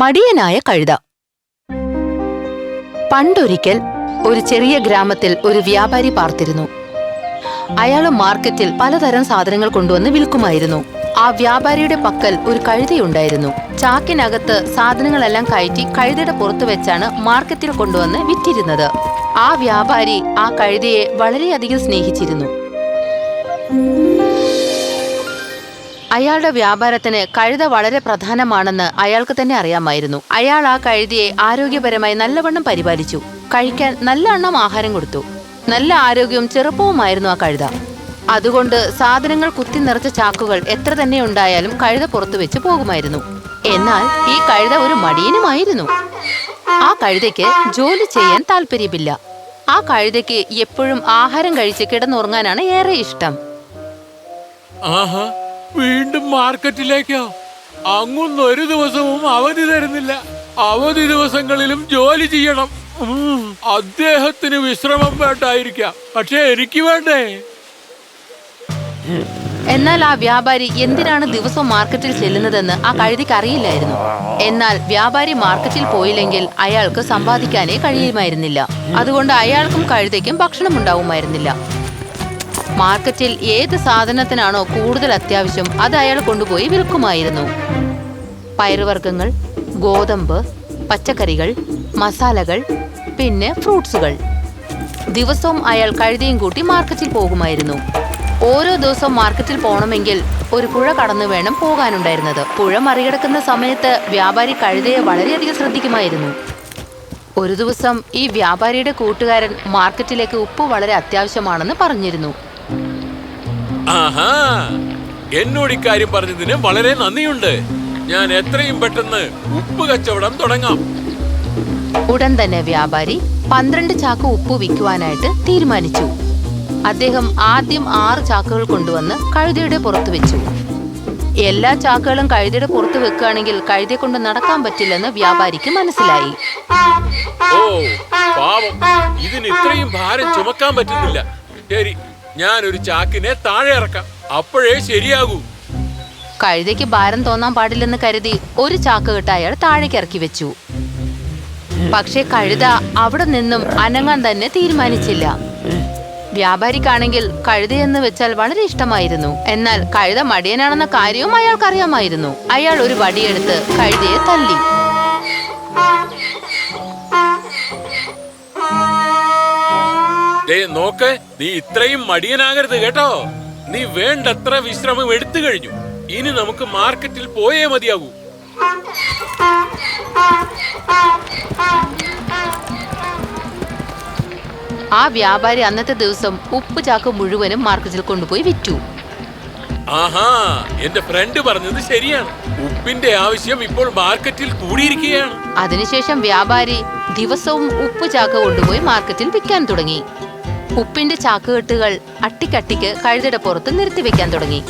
മടിയനായ കഴുത. പണ്ടൊരിക്കൽ ഒരു ചെറിയ ഗ്രാമത്തിൽ ഒരു വ്യാപാരി പാർത്തിരുന്നു. അയാൾ മാർക്കറ്റിൽ പലതരം സാധനങ്ങൾ കൊണ്ടുവന്ന് വിൽക്കുമായിരുന്നു. ആ വ്യാപാരിയുടെ പക്കൽ ഒരു കഴുതയുണ്ടായിരുന്നു. ചാക്കിനകത്ത് സാധനങ്ങളെല്ലാം കയറ്റി കഴുതയുടെ പുറത്തു വെച്ചാണ് മാർക്കറ്റിൽ കൊണ്ടുവന്ന് വിറ്റിരുന്നത്. ആ വ്യാപാരി ആ കഴുതയെ വളരെയധികം സ്നേഹിച്ചിരുന്നു. അയാളുടെ വ്യാപാരത്തിന് കഴുത വളരെ പ്രധാനമാണെന്ന് അയാൾക്ക് തന്നെ അറിയാമായിരുന്നു. അയാൾ ആ കഴുതിയെ ആരോഗ്യപരമായി നല്ലവണ്ണം പരിപാലിച്ചു. കഴിക്കാൻ നല്ല എണ്ണം ആഹാരം കൊടുത്തു. നല്ല ആരോഗ്യവും ചെറുപ്പവുമായിരുന്നു ആ കഴുത. അതുകൊണ്ട് സാധനങ്ങൾ കുത്തി നിറച്ച ചാക്കുകൾ എത്ര തന്നെ ഉണ്ടായാലും കഴുത പുറത്തു വെച്ച് പോകുമായിരുന്നു. എന്നാൽ ഈ കഴുത ഒരു മടിയനുമായിരുന്നു. ആ കഴുതയ്ക്ക് ജോലി ചെയ്യാൻ താല്പര്യമില്ല ആ കഴുതയ്ക്ക് എപ്പോഴും ആഹാരം കഴിച്ച് കിടന്നുറങ്ങാനാണ് ഏറെ ഇഷ്ടം. ആഹാ വീണ്ടും മാർക്കറ്റിലേക്കോ. അങ്ങൊന്നും ഒരു ദിവസവും അവധി തരുന്നില്ല. അവധി ദിവസങ്ങളിലും ജോലി ചെയ്യണം. അദ്ദേഹത്തിന് വിശ്രമം വേണ്ടായിരിക്കാം. പക്ഷെ എനിക്ക് വേണ്ടേ? എന്നാൽ ആ വ്യാപാരി എന്തിനാണ് ദിവസം മാർക്കറ്റിൽ ചെല്ലുന്നതെന്ന് ആ കഴുതിക്ക് അറിയില്ലായിരുന്നു. എന്നാൽ വ്യാപാരി മാർക്കറ്റിൽ പോയില്ലെങ്കിൽ അയാൾക്ക് സമ്പാദിക്കാനേ കഴിയുമായിരുന്നില്ല. അതുകൊണ്ട് അയാൾക്കും കഴുതയ്ക്കും ഭക്ഷണം ഉണ്ടാവുമായിരുന്നില്ല. മാർക്കറ്റിൽ ഏത് സാധനത്തിനാണോ കൂടുതൽ അത്യാവശ്യം അത് അയാൾ കൊണ്ടുപോയി വിൽക്കുമായിരുന്നു. പയറുവർഗങ്ങൾ ഗോതമ്പ് പച്ചക്കറികൾ മസാലകൾ പിന്നെ ഫ്രൂട്ട്സുകൾ. ദിവസവും അയാൾ കഴുതിയും കൂട്ടി മാർക്കറ്റിൽ പോകുമായിരുന്നു. ഓരോ ദിവസവും മാർക്കറ്റിൽ പോകണമെങ്കിൽ ഒരു പുഴ കടന്നു വേണം പോകാനുണ്ടായിരുന്നത്. പുഴ മറികടക്കുന്ന സമയത്ത് വ്യാപാരി കഴുതയെ വളരെയധികം ശ്രദ്ധിക്കുമായിരുന്നു. ഒരു ദിവസം ഈ വ്യാപാരിയുടെ കൂട്ടുകാരൻ മാർക്കറ്റിലേക്ക് ഉപ്പ് വളരെ അത്യാവശ്യമാണെന്ന് പറഞ്ഞിരുന്നു. ആഹാ. എന്നോട് ഇക്കാര്യം പറഞ്ഞതിന് വളരെ നന്ദിയുണ്ട്. ഞാൻ എത്രയും പെട്ടെന്ന് ഉപ്പ് കച്ചവടം തുടങ്ങാം. ഉടൻ തന്നെ വ്യാപാരി പന്ത്രണ്ട് ചാക്ക് ഉപ്പ് വിൽക്കുവാനായിട്ട് തീരുമാനിച്ചു. അദ്ദേഹം ആദ്യം ആറ് ചാക്കുകൾ കൊണ്ടുവന്ന് കഴുതയുടെ പുറത്ത് വെച്ചു. എല്ലാ ചാക്കുകളും കഴുതയുടെ പുറത്ത് വെക്കുകയാണെങ്കിൽ കഴുതയെ കൊണ്ട് നടക്കാൻ പറ്റില്ലെന്ന് വ്യാപാരിക്ക് മനസ്സിലായി. ഓ പാവം. ഇതിന് ഇത്രയും ഭാരം ചുമക്കാൻ പറ്റുന്നില്ല. ശരി ഞാൻ ഒരു ചാക്കിനെ താഴെ ഇറക്കാം. അപ്പോഴേ ശരിയാകൂ. കഴുതയ്ക്ക് ഭാരം തോന്നാൻ പാടില്ലെന്ന് കരുതി ഒരു ചാക്ക് കെട്ട് അയാൾ താഴേക്ക് ഇറക്കി വെച്ചു. പക്ഷേ കഴുത അവിടെ നിന്നും അനങ്ങാൻ തന്നെ തീരുമാനിച്ചില്ല. വ്യാപാരിക്കാണെങ്കിൽ എന്ന് വെച്ചാൽ വളരെ ഇഷ്ടമായിരുന്നു. എന്നാൽ കഴുത മടിയനാണെന്ന കാര്യവും അയാൾക്കറിയാമായിരുന്നു. അയാൾ ഒരു വടിയെടുത്ത് കഴുതയെ തല്ലി. ദേ നോക്ക് നീ ഇത്രയും മടിയനാകരുത് കേട്ടോ. നീ വേണ്ടത്ര വിശ്രമം എടുത്തു കഴിഞ്ഞു. ഇനി നമുക്ക് മാർക്കറ്റിൽ പോയേ മതിയാകൂ. ആ വ്യാപാരി അന്നത്തെ ദിവസം ഉപ്പ് ചാക്ക് മുഴുവനും മാർക്കറ്റിൽ കൊണ്ടുപോയി വിറ്റു. ആഹാ എന്റെ ഫ്രണ്ട് പറഞ്ഞത് ശരിയാണ്. ഉപ്പിന്റെ ആവശ്യം ഇപ്പോൾ മാർക്കറ്റിൽ കൂടിയിരിക്കുകയാണ്. അതിനുശേഷം വ്യാപാരി ദിവസവും ഉപ്പ് ചാക്ക് കൊണ്ടുപോയി മാർക്കറ്റിൽ വിൽക്കാൻ തുടങ്ങി. ഉപ്പിന്റെ ചാക്കുകെട്ടുകൾ അട്ടിക്കട്ടിക്ക് കഴുതയുടെ പുറത്ത് നിർത്തിവെക്കാൻ തുടങ്ങി.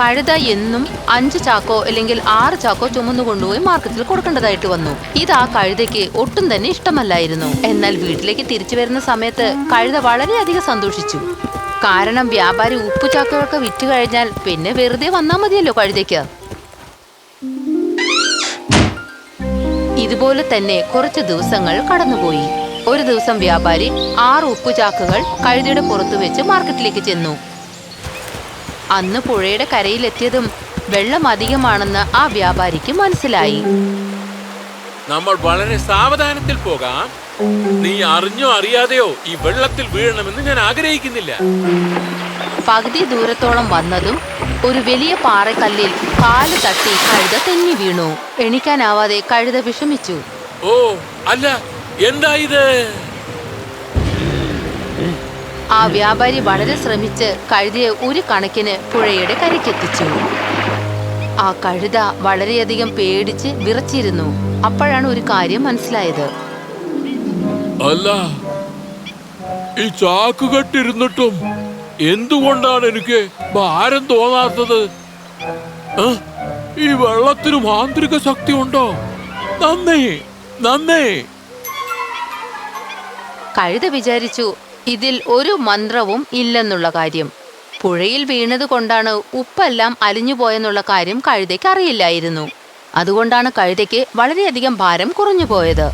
കഴുത എന്നും അഞ്ച് ചാക്കോ അല്ലെങ്കിൽ ആറ് ചാക്കോ ചുമന്നു കൊണ്ടുപോയി മാർക്കറ്റിൽ കൊടുക്കേണ്ടതായിട്ട് വന്നു. ഇത് ആ കഴുതയ്ക്ക് ഒട്ടും തന്നെ ഇഷ്ടമല്ലായിരുന്നു. എന്നാൽ വീട്ടിലേക്ക് തിരിച്ചു വരുന്ന സമയത്ത് കഴുത വളരെയധികം സന്തോഷിച്ചു. കാരണം വ്യാപാരി ഉപ്പു ചാക്കുകളൊക്കെ വിറ്റ് കഴിഞ്ഞാൽ പിന്നെ വെറുതെ വന്നാൽ മതിയല്ലോ കഴുതയ്ക്ക്. ഇതുപോലെ തന്നെ കുറച്ച് ദിവസങ്ങൾ കടന്നുപോയി. ഒരു ദിവസം വ്യാപാരി ആറ് ഉപ്പുചാക്കുകൾ കഴുതയുടെ പുറത്തു വെച്ച് മാർക്കറ്റിലേക്ക് ചെന്നു. അന്ന് പുഴയുടെ കരയിലെത്തിയതും വെള്ളം അധികമാണെന്ന് ആ വ്യാപാരിക്ക് മനസ്സിലായി. നമ്മൾ വളരെ സാവധാനത്തിൽ പോകാം. നീ അറിഞ്ഞോ അറിയാതെയോ ഈ വെള്ളത്തിൽ വീഴണമെന്ന് ഞാൻ ആഗ്രഹിക്കുന്നില്ല. പകുതി ദൂരത്തോളം വന്നതും ഒരു വലിയ പാറക്കല്ലിൽ കാൽ തട്ടി കഴുത തെന്നി വീണു. എണിക്കാനാവാതെ കഴുത വിഷമിച്ചു. ഓ അല്ല എന്താ ഇത്? ആ വ്യാപാരി വളരെ ശ്രമിച്ച് കഴുതയെ ഒരു കണക്കിന് പുഴയുടെ കരയ്ക്കെത്തിച്ചു. ആ കഴുത വളരെയധികം പേടിച്ച് വിറച്ചിരുന്നു. അപ്പോഴാണ് ഒരു കാര്യം മനസ്സിലായത്. അല്ല ഈ ചാക്ക് കെട്ടിരുന്നിട്ടും എന്തുകൊണ്ടാണ് എനിക്ക് ഭാരം തോന്നാത്തത്? ഈ വെള്ളത്തിന് മാന്ത്രിക ശക്തി ഉണ്ടോ? നന്നേ നന്നേ. കഴുത വിചാരിച്ചു ഇതിൽ ഒരു മന്ത്രവും ഇല്ലെന്നുള്ള കാര്യം. പുഴയിൽ വീണത് കൊണ്ടാണ് ഉപ്പെല്ലാം അലിഞ്ഞുപോയെന്നുള്ള കാര്യം കഴുതയ്ക്ക് അറിയില്ലായിരുന്നു. അതുകൊണ്ടാണ് കഴുതയ്ക്ക് വളരെയധികം ഭാരം കുറഞ്ഞു പോയത്.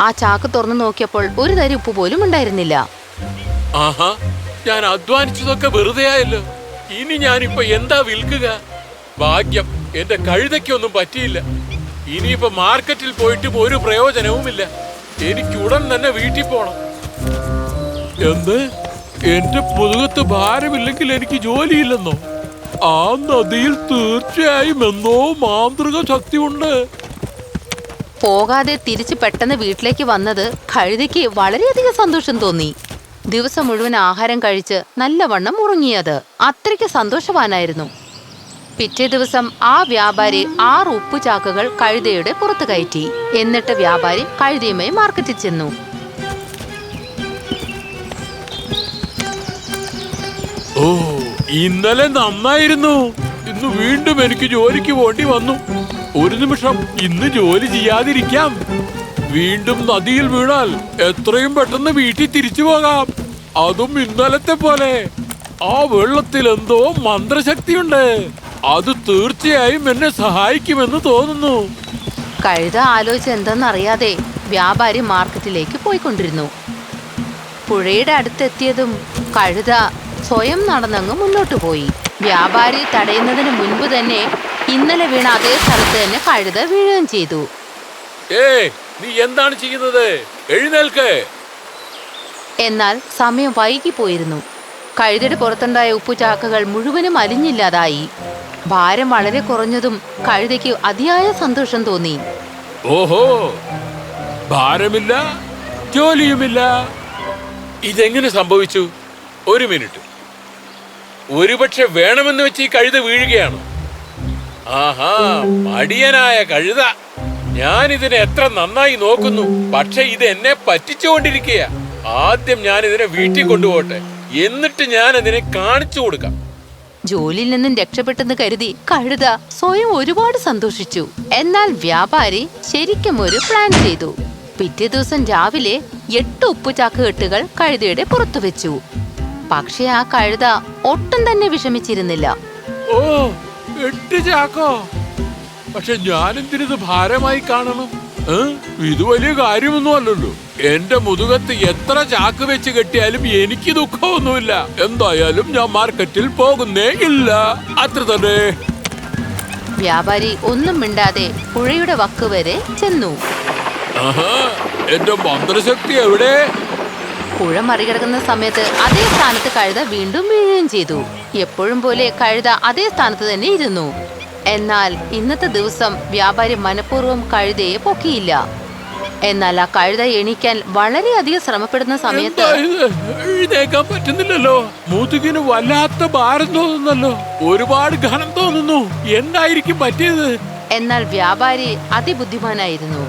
ആ ചാക്ക് തുറന്നു നോക്കിയപ്പോൾ ഒരു തരി ഉപ്പ് പോലും ഉണ്ടായിരുന്നില്ല. ആഹാ ഞാൻ അധ്വാനിച്ചതൊക്കെ വെറുതെ ആയല്ലോ. ഇനി ഞാനിപ്പോ എന്താ വിൽക്കുക? ഭാഗ്യം എന്റെ കഴുതയ്ക്കൊന്നും പറ്റിയില്ല. ഇനിയിപ്പോ മാർക്കറ്റിൽ പോയിട്ടും ഒരു പ്രയോജനവുമില്ല. എനിക്ക് ഉടൻ തന്നെ വീട്ടിൽ പോണം. എന്ത്? എന്റെ പുതുകത്ത് ഭാരമില്ലെങ്കിൽ എനിക്ക് ജോലിയില്ലെന്നോ? ആ നദിയിൽ തീർച്ചയായും എന്തോ മാന്ത്രിക ശക്തി ഉണ്ട് പോകാതെ തിരിച്ച് പെട്ടെന്ന് വീട്ടിലേക്ക് വന്നത് കഴുതയ്ക്ക് വളരെയധികം സന്തോഷം തോന്നി. ദിവസം മുഴുവൻ ആഹാരം കഴിച്ച് നല്ലവണ്ണം ഉറങ്ങിയത്. അത്രയ്ക്ക് സന്തോഷവാനായിരുന്നു. പിറ്റേ ദിവസം ആ വ്യാപാരി ആറ് ഉപ്പു ചാക്കുകൾ കഴുതയുടെ പുറത്ത് കയറ്റി. എന്നിട്ട് വ്യാപാരി കഴുതയുമായി മാർക്കറ്റിൽ ചെന്നു. ഓ ഇന്നലെ നന്നായിരുന്നു. ഇന്ന് വീണ്ടും എനിക്ക് ജോലിക്ക് പോണ്ടി വന്നു. ഒരു നിമിഷം ഇന്ന് ജോലി ചെയ്യാതിരിക്കാം. വീണ്ടും നദിയിൽ വീണാൽ എത്രയും പെട്ടെന്ന് വീട്ടിൽ തിരിച്ചു പോകാം. അതും ഇന്നലത്തെ പോലെ. ആ വെള്ളത്തിൽ എന്തോ മന്ത്രശക്തിയുണ്ട്. അത് തീർച്ചയായും എന്നെ സഹായിക്കുമെന്ന് തോന്നുന്നു. കഴുത ആലോചിച്ച് എന്തെന്നറിയാതെ വ്യാപാരി മാർക്കറ്റിലേക്ക് പോയിക്കൊണ്ടിരുന്നു. പുഴയുടെ അടുത്തെത്തിയതും കഴുത സ്വയം നടന്നങ്ങ് മുന്നോട്ട് പോയി. വ്യാപാരി തടയുന്നതിന് മുൻപ് തന്നെ ഇന്നലെ വീണ അതേ സ്ഥലത്ത് തന്നെ കഴുത വീഴുകയും ചെയ്തു. ഏ നീ എന്താണ് ചെയ്യുന്നത്? എഴുന്നേൽക്ക്. എന്നാൽ സമയം വൈകിപ്പോയിരുന്നു. കഴുതയുടെ പുറത്തുണ്ടായ ഉപ്പുചാക്കുകൾ മുഴുവനും അലിഞ്ഞില്ലാതായി. ഭാരം വളരെ കുറഞ്ഞതും കഴുതയ്ക്ക് അതിയായ സന്തോഷം തോന്നി. ഓഹോ ഭാരമില്ല ജോലിയുമില്ല. ഇതെങ്ങനെ സംഭവിച്ചു? ഒരു മിനിറ്റ്. ഒരുപക്ഷെ വേണമെന്ന് വെച്ച് ഈ കഴുത വീഴുകയാണ്. ആഹാ മടിയനായ കഴുത. ഞാൻ ഇതിനെ എത്ര നന്നായി നോക്കുന്നു. പക്ഷെ ഇത് എന്നെ പറ്റിച്ചുകൊണ്ടിരിക്കുക ആദ്യം ഞാൻ ഇതിനെ വീട്ടിൽ കൊണ്ടുപോകട്ടെ. എന്നിട്ട് ഞാൻ അതിനെ കാണിച്ചു കൊടുക്കാം. ജോലിയിൽ നിന്നും രക്ഷപ്പെട്ടെന്ന് കരുതി കഴുത സ്വയം ഒരുപാട് സന്തോഷിച്ചു. എന്നാൽ വ്യാപാരി ശരിക്കും ഒരു പ്ലാൻ ചെയ്തു. പിറ്റേ ദിവസം രാവിലെ എട്ട് ഉപ്പുചാക്ക് കെട്ടുകൾ കഴുതയുടെ പുറത്തു വെച്ചു. പക്ഷേ ആ കഴുത ഒട്ടും തന്നെ വിഷമിച്ചിരുന്നില്ല. ഓ എട്ട് ചാക്കോ? പക്ഷെ ഞാൻ എന്തിനിത് ഭാരമായി കാണണം? ഇത് വലിയ കാര്യമൊന്നും അല്ലല്ലോ. എന്റെ മുതുകത്ത് എത്ര ചാക്ക് വെച്ച് കെട്ടിയാലും എനിക്ക് ദുഃഖമൊന്നുമില്ല. എന്തായാലും ഞാൻ മാർക്കറ്റിൽ പോകുന്നേ ഇല്ല. അത്ര തന്നെ. വ്യാപാരി ഒന്നും മിണ്ടാതെ പുഴയുടെ വക്ക് വരെ ചെന്നു. എന്റെ മന്ത്രശക്തി എവിടെ? പുഴ മറികടക്കുന്ന സമയത്ത് അതേ സ്ഥാനത്ത് കഴുത വീണ്ടും വീഴുകയും ചെയ്തു. എപ്പോഴും പോലെ കഴുത അതേ സ്ഥാനത്ത് തന്നെ ഇരുന്നു. എന്നാൽ ഇന്നത്തെ ദിവസം വ്യാപാരി മനഃപൂർവം കഴുതയെ പൊക്കിയില്ല. എന്നാൽ ആ കഴുത എണീക്കാൻ വളരെയധികം ശ്രമപ്പെടുന്ന സമയത്ത് എഴുന്നേക്കാൻ പറ്റുന്നില്ലല്ലോ. മുതുകിന് വല്ലാത്ത ഭാരം തോന്നുന്നല്ലോ. ഒരുപാട് ഘനം തോന്നുന്നു. എന്തായിരിക്കും പറ്റിയത്? എന്നാൽ വ്യാപാരി അതിബുദ്ധിമാനായിരുന്നു.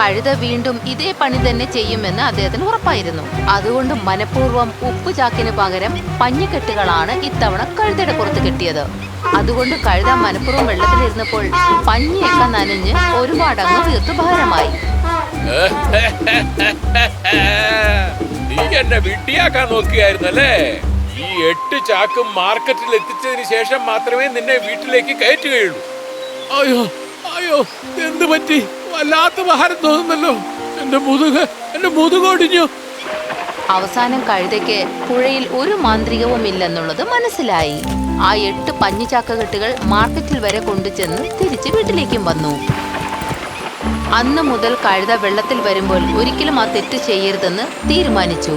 കഴുത വീണ്ടും ഇതേ പണി തന്നെ ചെയ്യുമെന്ന് അദ്ദേഹത്തിന് ഉറപ്പായിരുന്നു. അതുകൊണ്ട് മനഃപൂർവം ഉപ്പുചാക്കിന് പകരം പഞ്ഞിക്കെട്ടുകളാണ് ഇത്തവണ കഴുതയുടെ പുറത്ത് കെട്ടിയത്. അതുകൊണ്ട് കഴുത മനഃപൂർവം വെള്ളത്തിലിരുന്നപ്പോൾ പഞ്ഞിയൊക്കെ നനഞ്ഞ് ഒരുപാടങ്ങ് തീർത്ത് ഭാരമായി. നീ എന്നെ വിട്ടിയാക്കാൻ നോക്കുകയായിരുന്നല്ലേ? ഈ എട്ട് ചാക്കും മാർക്കറ്റിൽ എത്തിച്ചതിന് ശേഷം മാത്രമേ നിന്നെ വീട്ടിലേക്ക് കയറ്റുകയുള്ളൂ. അയ്യോ അയ്യോ എന്ത് പറ്റി? വല്ലാത്ത ഭാരം തോന്നുന്നല്ലോ. എന്റെ മുതുക് എന്റെ മുതുകൊടിഞ്ഞു അവസാനം കഴുതയ്ക്ക് പുഴയിൽ ഒരു മാന്ത്രികവും ഇല്ലെന്നുള്ളത് മനസ്സിലായി. ആ എട്ട് പഞ്ഞിച്ചാക്കകെട്ടുകൾ മാർക്കറ്റിൽ വരെ കൊണ്ടുചെന്ന് തിരിച്ച് വീട്ടിലേക്കും വന്നു. അന്ന് മുതൽ കഴുത വെള്ളത്തിൽ വരുമ്പോൾ ഒരിക്കലും ആ തെറ്റ് ചെയ്യരുതെന്ന് തീരുമാനിച്ചു.